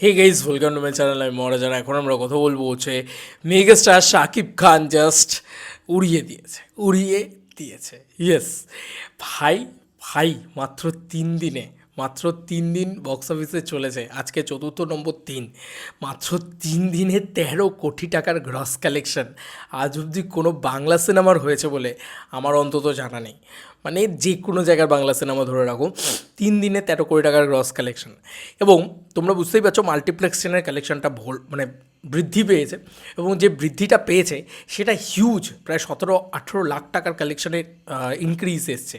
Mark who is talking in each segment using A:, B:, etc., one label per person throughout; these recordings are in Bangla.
A: Hey guys welcome to channel আমি মহারাজার এখন আমরা কথা বলব হচ্ছে মেগাস্টার শাকিব খান জাস্ট উড়িয়ে দিয়েছে উড়িয়ে দিয়েছে। ইয়েস ভাই ভাই, মাত্র তিন দিনে, মাত্র তিন দিন বক্স অফিসে চলেছে। আজকে চতুর্থ নম্বর তিন মাত্র তিন দিনে তেরো কোটি টাকার গ্রস কালেকশন আজ অবধি কোনো বাংলা সিনেমার হয়েছে বলে আমার অন্তত জানা নেই। মানে যে কোনো জায়গার বাংলা সিনেমা ধরে রাখো, তিন দিনে তেরো কোটি টাকার গ্রস কালেকশন এবং তোমরা বুঝতেই পারছ মাল্টিপ্লেক্স চেনের কালেকশনটা ভোল মানে বৃদ্ধি পেয়েছে এবং যে বৃদ্ধিটা পেয়েছে সেটা হিউজ প্রায় সতেরো, আঠেরো লাখ টাকার কালেকশনের ইনক্রিজ এসছে।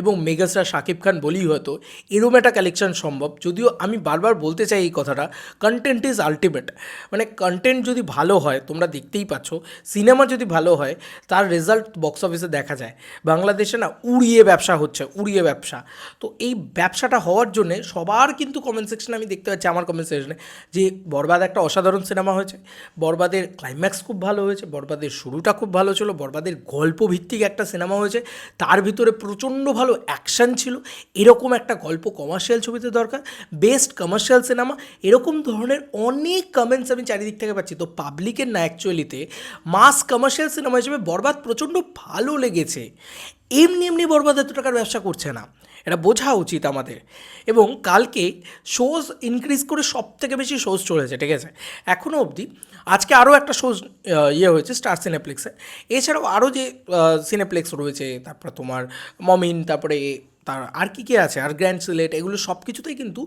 A: এবং মেগাস্টার শাকিব খান বলেই হয়তো এরম একটা কালেকশন সম্ভব, যদিও আমি বারবার বলতে চাই এই কথাটা কন্টেন্ট ইজ আলটিমেট মানে কন্টেন্ট যদি ভালো হয়, তোমরা দেখতেই পাচ্ছ সিনেমা যদি ভালো হয়, তার রেজাল্ট বক্স অফিসে দেখা যায়। বাংলাদেশে না উড়িয়ে ব্যবসা হচ্ছে, উড়িয়ে ব্যবসা। তো এই ব্যবসাটা হওয়ার জন্যে সবার কিন্তু কমেন্ট সেকশনে আমি দেখতে পাচ্ছি, আমার কমেন্ট সেকশনে যে বরবাদ একটা অসাধারণ সিনেমা হয়েছে। বরবাদের ক্লাইম্যাক্স খুব ভালো হয়েছে, বরবাদের শুরুটা খুব ভালো ছিল, বরবাদের গল্প ভিত্তিক একটা সিনেমা হয়েছে। তার ভিতরে প্রচণ্ড ভালো অ্যাকশন ছিল, এরকম একটা গল্প কমার্শিয়াল ছবিতে দরকার বেস্ট কমার্শিয়াল সিনেমা এরকম ধরনের অনেক কমেন্টস আমি চারিদিক থেকে পাচ্ছি। তো পাবলিকের না অ্যাকচুয়ালিতে মাস কমার্শিয়াল সিনেমা হিসেবে বরবাদ প্রচণ্ড ভালো লেগেছে। এমনি এমনি বরবাদ এত টাকার ব্যবসা করছে না। এটা বোঝা উচিত আমাদের। এবং কালকে শোজ ইনক্রিজ করে সব থেকে বেশি শোজ চলেছে, ঠিক আছে? এখনও অবধি আজকে আরও একটা শোজ ইয়ে হয়েছে স্টার সিনেপ্লেক্সে এছাড়াও আরও যে সিনেপ্লেক্স রয়েছে, তারপরে তোমার মমিন তারপরে তার আর কী কী আছে? আর গ্র্যান্ড সিলেট এগুলো সব কিছুতেই কিন্তু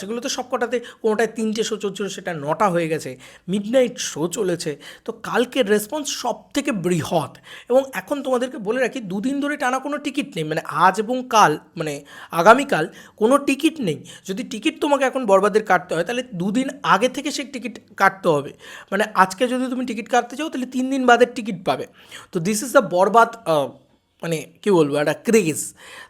A: সেগুলো তো সব কটাতে কোনোটায় তিনটে শো চলছিল, সেটা নটা হয়ে গেছে। মিড নাইট শো চলেছে। তো কালকের রেসপন্স সব থেকে বৃহৎ। এবং এখন তোমাদেরকে বলে রাখি, দুদিন ধরে টানা কোনো টিকিট নেই। মানে আজ এবং কাল মানে আগামীকাল কোনো টিকিট নেই। যদি টিকিট তোমাকে এখন বরবাদের কাটতে হয়, তাহলে দুদিন আগে থেকে সেই টিকিট কাটতে হবে। মানে আজকে যদি তুমি টিকিট কাটতে চাও, তাহলে তিন দিন বাদের টিকিট পাবে। তো দিস ইজ দ্য বরবাদ মানে কী বলব, একটা ক্রেজ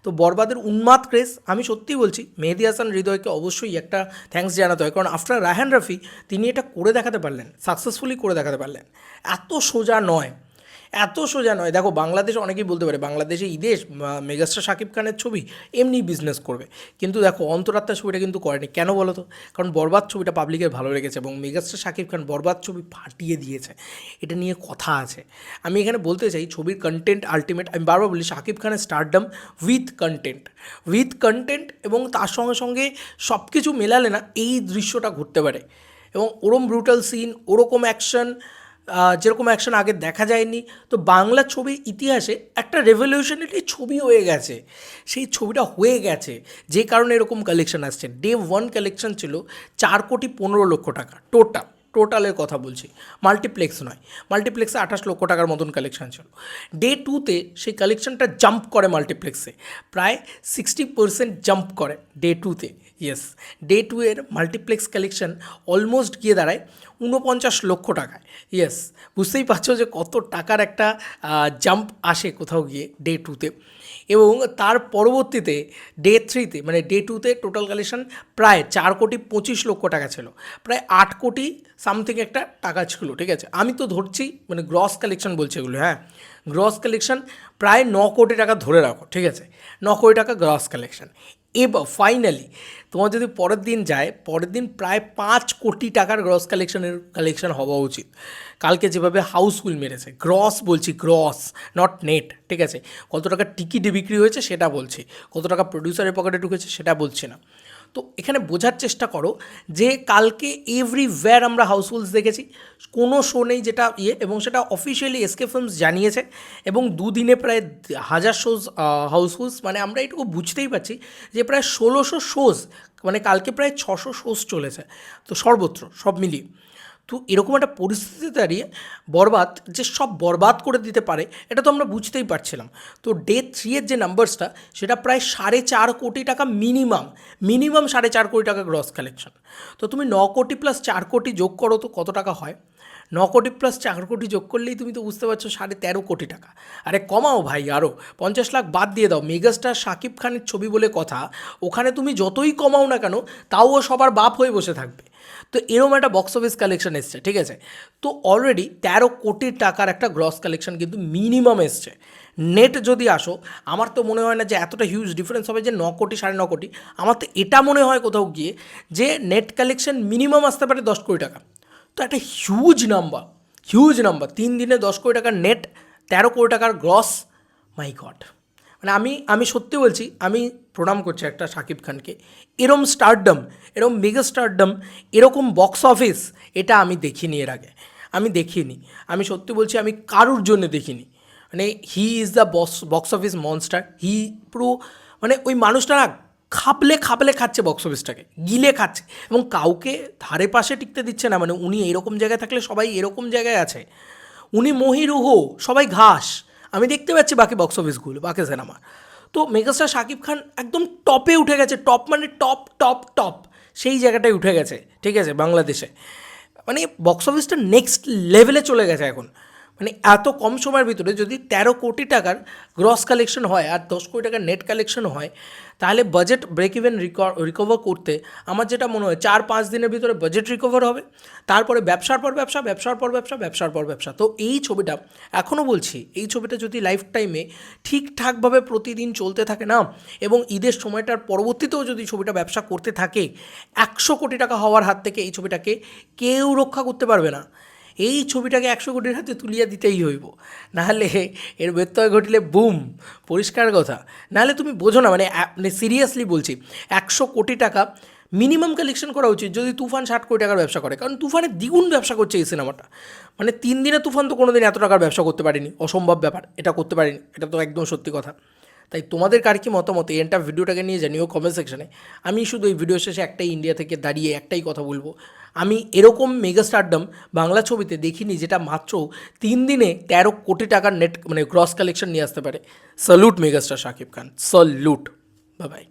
A: তো বরবাদের উন্মাদ ক্রেজ আমি সত্যিই বলছি, মেহেদি হাসান হৃদয়কে অবশ্যই একটা থ্যাঙ্কস জানাতে হয়। কারণ আফটার রাহান রাফি, তিনি এটা করে দেখাতে পারলেন সাকসেসফুলি করে দেখাতে পারলেন। এত সোজা নয়। এত সোজা নয়। দেখো, বাংলাদেশ অনেকেই বলতে পারে, বাংলাদেশে ঈদেশ মেগাস্টার শাকিব খানের ছবি এমনি বিজনেস করবে। কিন্তু দেখো, অন্তরাত্মার ছবিটা কিন্তু করেনি। কেন বলো তো? কারণ বরবাদ ছবিটা পাবলিকের ভালো লেগেছে এবং মেগাস্টার শাকিব খান বরবাদ ছবি ফাটিয়ে দিয়েছে। এটা নিয়ে কথা আছে। আমি এখানে বলতে চাই, ছবির কন্টেন্ট আলটিমেট আমি বারবার বলি, শাকিব খানের stardom with content with content এবং তার সঙ্গে সঙ্গে সব কিছু মেলালে না, এই দৃশ্যটা ঘটতে পারে। এবং ওরম ব্রুটাল সিন ওরকম অ্যাকশন যেরকম অ্যাকশন আগে দেখা যায়নি, তো বাংলা ছবির ইতিহাসে একটা রেভলিউশনারি ছবি হয়ে গেছে। সেই ছবিটা হয়ে গেছে, যে কারণে এরকম কালেকশন আসছে। ডে ওয়ান কালেকশন ছিল চার কোটি পনেরো লক্ষ টাকা টোটাল টোটালের কথা বলছি। মাল্টিপ্লেক্স নয়। মাল্টিপ্লেক্সে আঠাশ লক্ষ টাকার মতন কালেকশন ছিল। ডে টুতে সেই কালেকশনটা জাম্প করে মাল্টিপ্লেক্সে। প্রায় সিক্সটি পার্সেন্ট জাম্প করে ডে টুতে ইয়েস ডে টু এর মাল্টিপ্লেক্স কালেকশন অলমোস্ট গিয়ে দাঁড়ায় ঊনপঞ্চাশ লক্ষ টাকায়। ইয়েস বুঝতেই পারছ যে কত টাকার একটা জাম্প আসে কোথাও গিয়ে ডে টুতে এবং তার পরবর্তীতে ডে থ্রিতে মানে ডে টুতে টোটাল কালেকশন প্রায় চার কোটি পঁচিশ লক্ষ টাকা ছিল। প্রায় আট কোটি সামথিং একটা টাকা ছিল, ঠিক আছে? আমি তো ধরছি মানে গ্রস কালেকশন বলছে এগুলো হ্যাঁ? গ্রস কালেকশন প্রায় ন কোটি টাকা ধরে রাখো, ঠিক আছে? ন কোটি টাকা গ্রস কালেকশন এবার ফাইনালি তোমার যদি পরের দিন যায়, পরের দিন প্রায় পাঁচ কোটি টাকার গ্রস কালেকশনের কালেকশন হওয়া উচিত। কালকে যেভাবে হাউসফুল মেরেছে গ্রস বলছি গ্রস নট নেট ঠিক আছে? কত টাকা টিকিট বিক্রি হয়েছে সেটা বলছি, কত টাকা প্রডিউসারের পকেটে ঢুকেছে সেটা বলছি না। তো এখানে বোঝার চেষ্টা করো যে কালকে এভরিওয়্যার আমরা হাউসফুলস দেখেছি, কোনো শো নেই যেটা ইয়ে এবং সেটা অফিসিয়ালি এসকে ফিল্মস জানিয়েছে এবং দুদিনে প্রায় হাজার শোজ হাউসফুলস মানে আমরা এটুকু বুঝতেই পারছি যে প্রায় ষোলোশো শোজ মানে কালকে প্রায় ছশো শোজ চলেছে। তো সর্বত্র, সব মিলিয়ে। তো এরকম একটা পরিস্থিতি দাঁড়িয়ে বরবাদ যে সব বরবাদ করে দিতে পারে, এটা তো আমরা বুঝতেই পারছিলাম। তো ডে থ্রি এর যে নাম্বারসটা সেটা প্রায় সাড়ে চার কোটি টাকা মিনিমাম মিনিমাম সাড়ে চার কোটি টাকা গ্রস কালেকশন তো তুমি ন কোটি প্লাস চার কোটি যোগ করো তো কত টাকা হয়? ন কোটি প্লাস চার কোটি যোগ করলেই তুমি তো বুঝতে পারছ সাড়ে তেরো কোটি টাকা। আরে কমাও ভাই আরও পঞ্চাশ লাখ বাদ দিয়ে দাও। মেগাস্টার শাকিব খানের ছবি বলে কথা, ওখানে তুমি যতই কমাও না কেন, তাও সবার বাপ হয়ে বসে থাকবে। তো এরকম একটা বক্স অফিস কালেকশন এসছে, ঠিক আছে? তো অলরেডি তেরো কোটি টাকার একটা গ্রস কালেকশন কিন্তু মিনিমাম এসছে। নেট যদি আসো, আমার তো মনে হয় না যে এতটা হিউজ ডিফারেন্স হবে যে ন কোটি, সাড়ে ন কোটি। আমার তো এটা মনে হয় কোথাও গিয়ে যে নেট কালেকশন মিনিমাম আসতে পারে দশ কোটি টাকা। তো একটা হিউজ নাম্বার হিউজ নাম্বার তিন দিনে দশ কোটি টাকার নেট তেরো কোটি টাকার গ্রস মাই গড মানে আমি আমি সত্যি বলছি, আমি প্রণাম করছি একটা শাকিব খানকে। এরম স্টারডম এরম মেগা স্টারডম এরকম বক্স অফিস এটা আমি দেখিনি এর আগে। আমি দেখিনি। আমি সত্যি বলছি, আমি কারুর জন্য দেখিনি। মানে he is the box box office monster he পুরো মানে ওই মানুষটা না, খাপলে খাপলে খাচ্ছে বক্স অফিসটাকে গিলে খাচ্ছে। এবং কাউকে ধারে পাশে টিকতে দিচ্ছে না। মানে উনি এরকম জায়গায় থাকলে সবাই এরকম জায়গায় আছে। উনি মহিরুহ, সবাই ঘাস। আমি দেখতে পাচ্ছি বাকি বক্স অফিসগুলো বাকি সিনেমা তো মেগাস্টার শাকিব খান একদম টপে উঠে গেছে। টপ মানে টপ টপ টপ সেই জায়গাটায় উঠে গেছে, ঠিক আছে, বাংলাদেশে। মানে বক্স অফিসটা নেক্সট লেভেলে চলে গেছে এখন। মানে এত কম সময়ের ভিতরে যদি তেরো কোটি টাকার গ্রস কালেকশন হয় আর দশ কোটি টাকার নেট কালেকশন হয়, তাহলে বাজেট ব্রেক ইভেন রিকভার করতে আমার যেটা মনে হয় চার পাঁচ দিনের ভিতরে বাজেট রিকভার হবে। তারপরে ব্যবসার পর ব্যবসা, ব্যবসার পর ব্যবসা, ব্যবসার পর ব্যবসা। তো এই ছবিটা এখনও বলছি, এই ছবিটা যদি লাইফ টাইমে ঠিকঠাকভাবে প্রতিদিন চলতে থাকে না এবং ঈদের সময়টার পরবর্তীতেও যদি ছবিটা ব্যবসা করতে থাকে, একশো কোটি টাকা হওয়ার হাত থেকে এই ছবিটাকে কেউ রক্ষা করতে পারবে না। এই ছবিটাকে একশো কোটির হাতে তুলিয়া দিতেই হইব। নাহলে এর ব্যত্যয় ঘটিলে বুম, পরিষ্কার কথা। নাহলে তুমি বোঝো না মানে মানে সিরিয়াসলি বলছি, একশো কোটি টাকা মিনিমাম কালেকশন করা উচিত যদি তুফান ষাট কোটি টাকার ব্যবসা করে। কারণ তুফানের দ্বিগুণ ব্যবসা করছে এই সিনেমাটা। মানে তিন দিনে তুফান তো কোনো দিন এত টাকার ব্যবসা করতে পারেনি। অসম্ভব ব্যাপার, এটা করতে পারেনি। এটা তো একদম সত্যি কথা। তাই তোমাদের কার কি মতামত? এই এন্টার ভিডিওটাকে নিয়ে জানিও কমেন্ট সেকশনে আমি শুধু এই ভিডিও শেষে একটাই ইন্ডিয়া থেকে দাঁড়িয়ে একটাই কথা বলব। আমি এরকম মেগা স্টারডম বাংলা ছবিতে দেখিনি যেটা মাত্র তিন দিনে তেরো কোটি টাকার নেট মানে ক্রস কালেকশন নিয়ে আসতে পারে। Salute megastar Shakib Khan. Salute bye